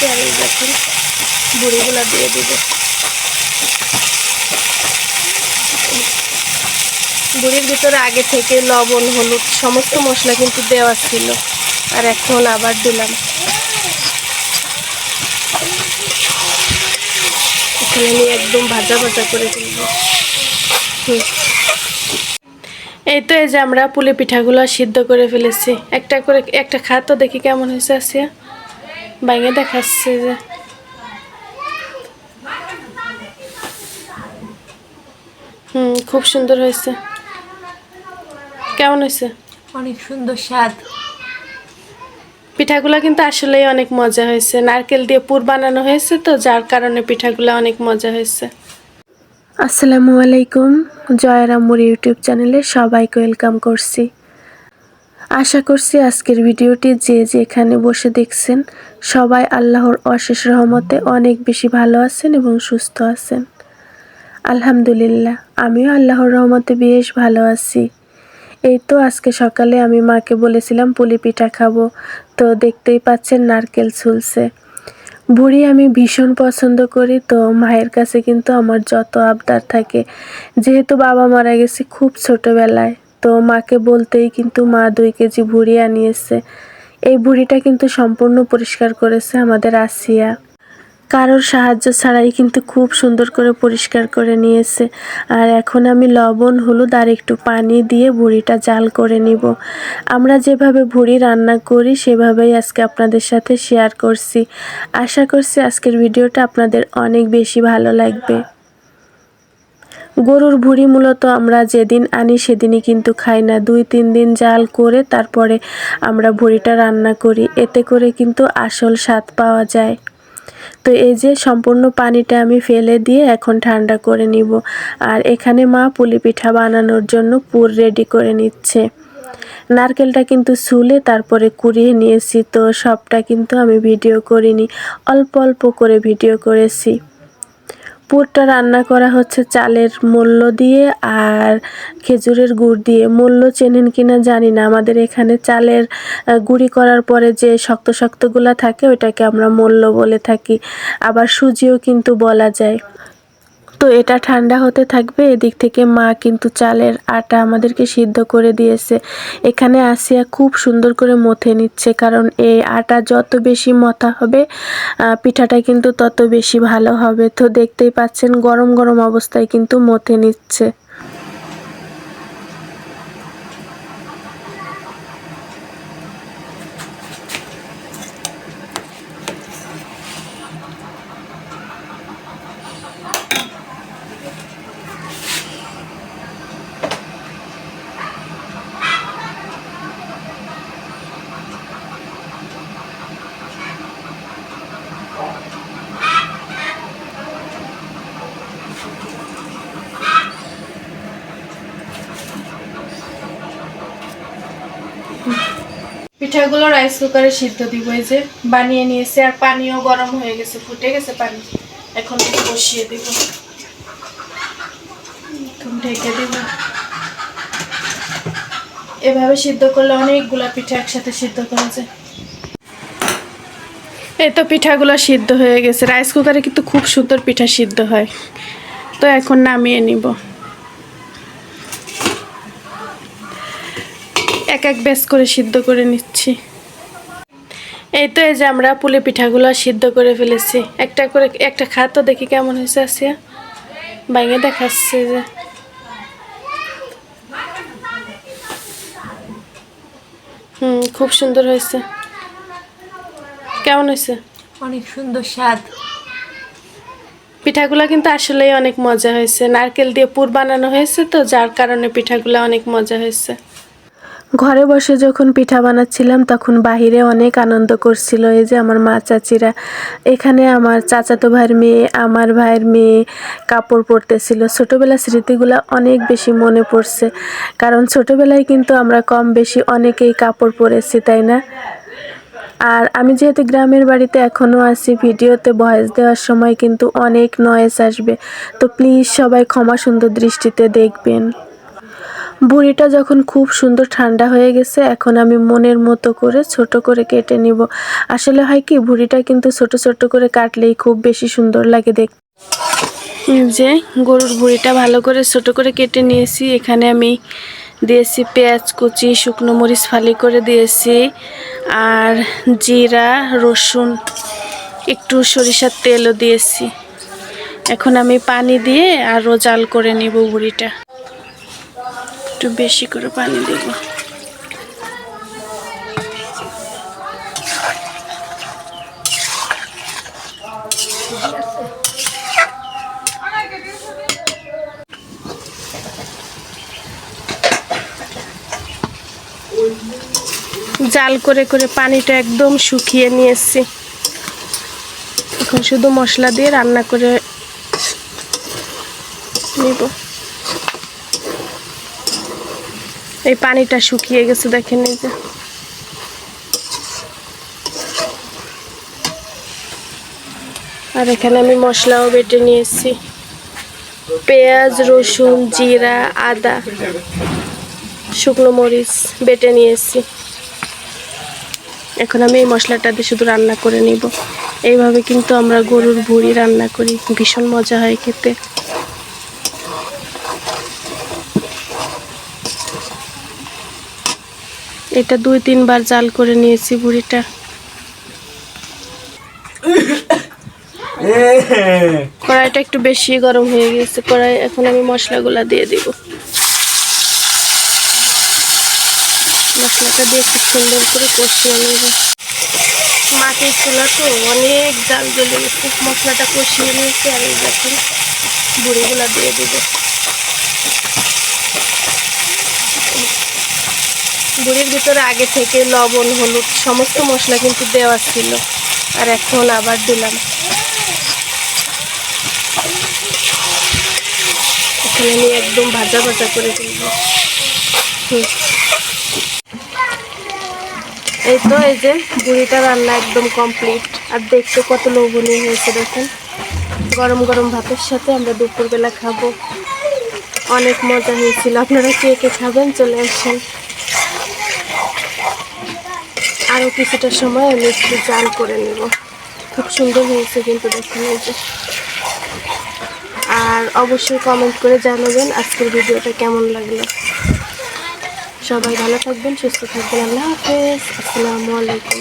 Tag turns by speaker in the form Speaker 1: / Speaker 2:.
Speaker 1: নিচ্ছি আর এই দিয়ে দিব। বুড়ির ভিতরে আগে থেকে লবণ, হলুদ, সমস্ত মশলা কিন্তু দেওয়া ছিল, আর এখন আবার দিলাম। নিয়ে একদম ভাজা ভাজা করে হুম। এই তো এই যে আমরা পুলি পিঠাগুলো সিদ্ধ করে ফেলেছি। একটা করে, একটা খা তো দেখি কেমন হয়েছে, আসিয়া। বাইঙে দেখাচ্ছে যে। হুম খুব সুন্দর হয়েছে। কেমন হয়েছে?
Speaker 2: অনেক সুন্দর স্বাদ।
Speaker 1: পিঠাগুলো কিন্তু আসলেই অনেক মজা হয়েছে। নারকেল দিয়ে পুর বানানো হয়েছে তো যার কারণে পিঠাগুলো অনেক মজা হয়েছে। আসসালামু আলাইকুম জয়রামুর ইউটিউব চ্যানেলে সবাইকে ওয়েলকাম করছি। আশা করছি আজকের ভিডিওটি যে যেখানে বসে দেখছেন, সবাই আল্লাহর অশেষ রহমতে অনেক বেশি ভালো আছেন এবং সুস্থ আছেন। আলহামদুলিল্লাহ, আমিও আল্লাহর রহমতে বেশ ভালো আছি। এই তো আজকে সকালে আমি মাকে বলেছিলাম পুলি পিঠা খাব। তো দেখতেই পাচ্ছেন নারকেল ছুলছে। বুড়ি আমি ভীষণ পছন্দ করি, তো মায়ের কাছে কিন্তু আমার যত আবদার থাকে। যেহেতু বাবা মারা গেছে খুব ছোটবেলায়। তো মাকে বলতেই কিন্তু মা দুই কেজি ভুড়ি আনিয়েছে। এই ভুড়িটা কিন্তু সম্পূর্ণ পরিষ্কার করেছে আমাদের আসিয়া। কারোর সাহায্য ছাড়াই কিন্তু খুব সুন্দর করে পরিষ্কার করে নিয়েছে। আর এখন আমি লবণ, হলুদ আর একটু পানি দিয়ে ভুড়িটা জাল করে নিব। আমরা যেভাবে ভুড়ি রান্না করি, সেভাবেই আজকে আপনাদের সাথে শেয়ার করছি। আশা করছি আজকের ভিডিওটা আপনাদের অনেক বেশি ভালো লাগবে। গরুর ভুঁড়ি মূলত আমরা যেদিন আনি সেদিনই কিন্তু খাই না। দুই, তিন দিন জাল করে তারপরে আমরা ভুঁড়িটা রান্না করি। এতে করে কিন্তু আসল স্বাদ পাওয়া যায়। তো এই যে সম্পূর্ণ পানিটা আমি ফেলে দিয়ে এখন ঠান্ডা করে নিব। আর এখানে মা পুলি পিঠা বানানোর জন্য পুর রেডি করে নিচ্ছে। নারকেলটা কিন্তু ছুলে তারপরে কুড়িয়ে নিয়েছি, তো সবটা কিন্তু আমি ভিডিও করিনি। অল্প অল্প করে ভিডিও করেছি। পুরটা রান্না করা হচ্ছে চালের মূল্য দিয়ে আর খেজুরের গুড় দিয়ে। মূল্য চেনেন কিনা জানি না। আমাদের এখানে চালের গুঁড়ি করার পরে যে শক্ত শক্তগুলা থাকে, ওইটাকে আমরা মূল্য বলে থাকি। আবার সুজিও কিন্তু বলা যায়। তো এটা ঠান্ডা হতে থাকবে, এদিক থেকে মা কিন্তু চালের আটা আমাদেরকে সিদ্ধ করে দিয়েছে। এখানে আসিয়া খুব সুন্দর করে মথে নিচ্ছে, কারণ এই আটা যত বেশি মথা হবে পিঠাটা কিন্তু তত বেশি ভালো হবে। তো দেখতেই পাচ্ছেন, গরম গরম অবস্থায় কিন্তু মথে নিচ্ছে। পিঠাগুলো রাইস কুকারে সিদ্ধ দিব এই যে। বানিয়ে নিয়েছে আর পানিও গরম হয়ে গেছে, ফুটে গেছে পানি। এখন বসিয়ে দিব। ঢেকে দিব। এভাবে সিদ্ধ করলে অনেকগুলা পিঠা একসাথে সিদ্ধ করা যায়। এই তো পিঠাগুলো সিদ্ধ হয়ে গেছে। রাইস কুকারে কিন্তু খুব সুন্দর পিঠা সিদ্ধ হয়। তো এখন নামিয়ে নিব। এক এক বেশ করে সিদ্ধ করে নিচ্ছি। এই তো এই যে আমরা পুলি পিঠাগুলো সিদ্ধ করে ফেলেছি। একটা করে একটা খা তো দেখি কেমন হয়েছে আসিয়া। বাইঙে দেখাচ্ছে যে। হুম খুব সুন্দর হয়েছে। কেমন হয়েছে?
Speaker 2: অনেক সুন্দর স্বাদ।
Speaker 1: পিঠাগুলো কিন্তু আসলেই অনেক মজা হয়েছে। নারকেল দিয়ে পুর বানানো হয়েছে তো যার কারণে পিঠাগুলো অনেক মজা হয়েছে। ঘরে বসে যখন পিঠা বানাচ্ছিলাম, তখন বাহিরে অনেক আনন্দ করছিল। এই যে আমার মা চাচিরা, এখানে আমার চাচাতো ভাইয়ের মেয়ে, আমার ভাইয়ের মেয়ে কাপড় পরতেছিল। ছোটোবেলার স্মৃতিগুলো অনেক বেশি মনে পড়ছে। কারণ ছোটোবেলায় কিন্তু আমরা কম বেশি অনেকেই কাপড় পরেছি, তাই না? আর আমি যেহেতু গ্রামের বাড়িতে এখনও আছি, ভিডিওতে ভয়েস দেওয়ার সময় কিন্তু অনেক নয়েজ আসবে। তো প্লিজ সবাই ক্ষমা সুন্দর দৃষ্টিতে দেখবেন। বুড়িটা যখন খুব সুন্দর ঠান্ডা হয়ে গেছে, এখন আমি মনের মতো করে ছোট করে কেটে নিব। আসলে হয় কি, বুড়িটা কিন্তু ছোট ছোট করে কাটলেই খুব বেশি সুন্দর লাগে দেখতে যে গরুর বুড়িটা ভালো করে ছোট করে কেটে নিয়েছি। এখানে আমি দিয়েছি পেঁয়াজ কুচি, শুকনো মরিচ ফালি করে দিয়েছি, আর জিরা, রসুন, একটু সরিষার তেলও দিয়েছি। এখন আমি পানি দিয়ে আরও জাল করে নেব বুড়িটা। একটু বেশি করে পানি দেব। জাল করে করে পানিটা একদম শুকিয়ে নিয়েছি। এখন শুধু মশলা দিয়ে রান্না করে নিব। এই পানিটা শুকিয়ে গেছে, দেখেন এই যে। আর এখানে আমি মশলাও বেটে নিয়েছি। পেঁয়াজ, রসুন, জিরা, আদা, শুকনো মরিচ বেটে নিয়েছি। এখন আমি এই মশলাটা দিয়ে শুধু রান্না করে নিব। এইভাবে কিন্তু আমরা গরুর ভুড়ি রান্না করি। ভীষণ মজা হয় খেতে। এটা দুই তিনবার জাল করে নিয়েছি বুড়িটা। কড়াইটা একটু বেশি গরম হয়ে গেছে কড়াই এখন আমি মশলাগুলা দিয়ে দিব। মশলাটা দিয়ে খুব সুন্দর করে কষিয়ে নেব। মাটির চুলা তো অনেক জাল জ্বলে গেছে মশলাটা কষিয়ে নিয়েছি আর এই দেখুন বুড়িগুলা দিয়ে দিব। বুড়ির ভিতরে আগে থেকে লবণ, হলুদ, সমস্ত মশলা কিন্তু দেওয়া ছিল। আর এখন আবার দিলাম। এখানে আমি একদম ভাজা ভাজা করে দিলাম। এই তো এই যে বুড়িটা রান্না একদম কমপ্লিট আর দেখতে কত লোভনীয় হয়েছে দেখেন। গরম গরম ভাতের সাথে আমরা দুপুরবেলা খাব। অনেক মজা হয়েছিল। আপনারা কে কে খাবেন? চলে আসেন। আরও কিছুটা সময় আমি একটু জাল করে নেব। খুব সুন্দর হয়েছে কিন্তু দেখুন আর অবশ্যই কমেন্ট করে জানাবেন আজকের ভিডিওটা কেমন লাগল। সবাই ভালো থাকবেন, সুস্থ থাকবেন, আল্লাহ হাফেজ, আসসালামু আলাইকুম।